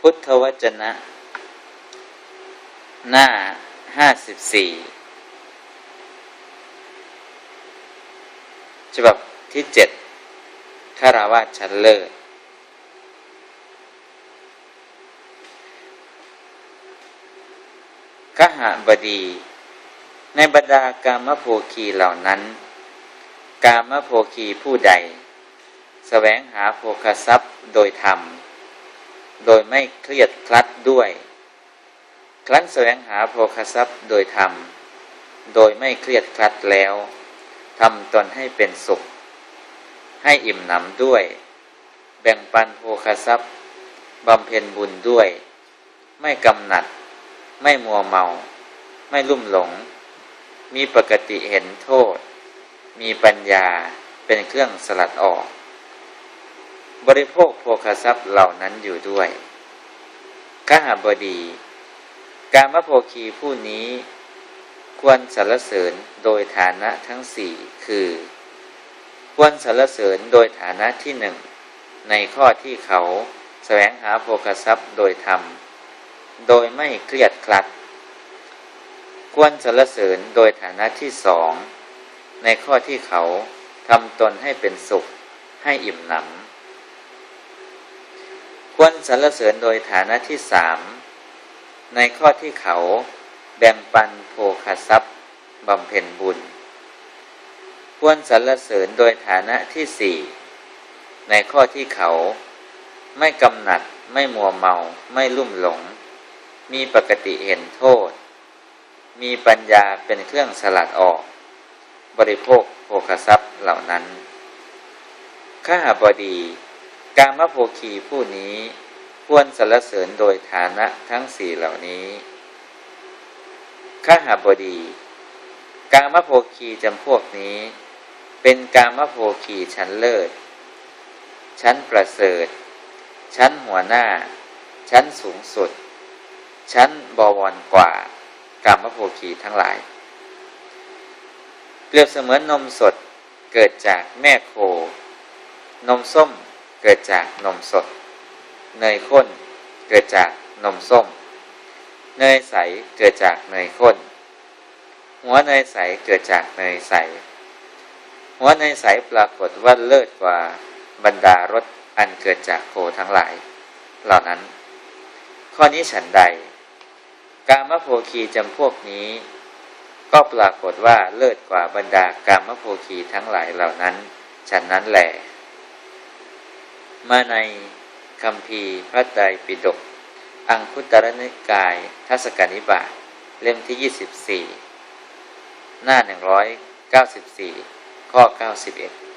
พุทธวจนะ หน้าห้าสิบสี่ฉบับที่เจ็ดคาราวาชั้นเลิศขหบดี ในบรรดากามโภคีเหล่านั้น กามโภคีผู้ใดสแสวงหาโภคทรัพย์โดยธรรม โดยไม่เครียดคลัดด้วย ครั้นแสวงหาโภคทรัพย์โดยธรรม โดยไม่เครียดคลัดแล้วทำตนให้เป็นสุข ให้อิ่มหนำด้วย แบ่งปันโภคทรัพย์บำเพ็ญบุญด้วย ไม่กำหนัด ไม่มัวเมา ไม่ลุ่มหลง มีปกติเห็นโทษ มีปัญญาเป็นเครื่องสลัดออก บริโภคโภคทรัพย์เหล่านั้นอยู่ด้วยขหาบดี การมโภคีผู้นี้ ควรสรรเสริญโดยฐานะทั้งสี่คือ ควรสรรเสริญโดยฐานะที่หนึ่งในข้อที่เขาแสวงหาโภคทรัพย์โดยธรรม โดยไม่เครียดคลัด ควรสรรเสริญโดยฐานะที่สองในข้อที่เขาทำตนให้เป็นสุขให้อิ่มหนำ ควรสรรเสริญโดยฐานะที่สามในข้อที่เขาแบ่งปันโภคทรัพย์บำเพ็ญบุญ ควรสรรเสริญโดยฐานะที่สี่ในข้อที่เขาไม่กำหนัดไม่มัวเมาไม่ลุ่มหลง มีปกติเห็นโทษ มีปัญญาเป็นเครื่องสลัดออก บริโภคโภคทรัพย์เหล่านั้น ข้าบดี การมโภคีผู้นี้ควรสรรเสริญโดยฐานะทั้งสี่เหล่านี้ข้าหาบดี การมโภคีจำพวกนี้ เป็นการมโภคีชั้นเลิศ ชั้นประเสริฐ ชั้นหัวหน้า ชั้นสูงสุด ชั้นบวรกว่าการมโภคีทั้งหลาย เปรียบเสมือนนมสดเกิดจากแม่โคนมส้ม เกิดจากนมสด เนยข้น เกิดจากนมส้ม เนยใสเกิดจากเนยข้น หัวเนยใสเกิดจากเนยใส หัวเนยใสปรากฏว่าเลิศกว่าบรรดารสอันเกิดจากโคทั้งหลาย เหล่านั้น ข้อนี้ฉันใด การมโภคีจำพวกนี้ ก็ปรากฏว่าเลิศกว่าบรรดาการมโภคีทั้งหลายเหล่านั้น ฉันนั้นแหละ มาในคำพีพระไตรปิฎกอังคุตรนิกาย ทัศกนิบาตเล่มที่ 24 หน้า 194 ข้อ 91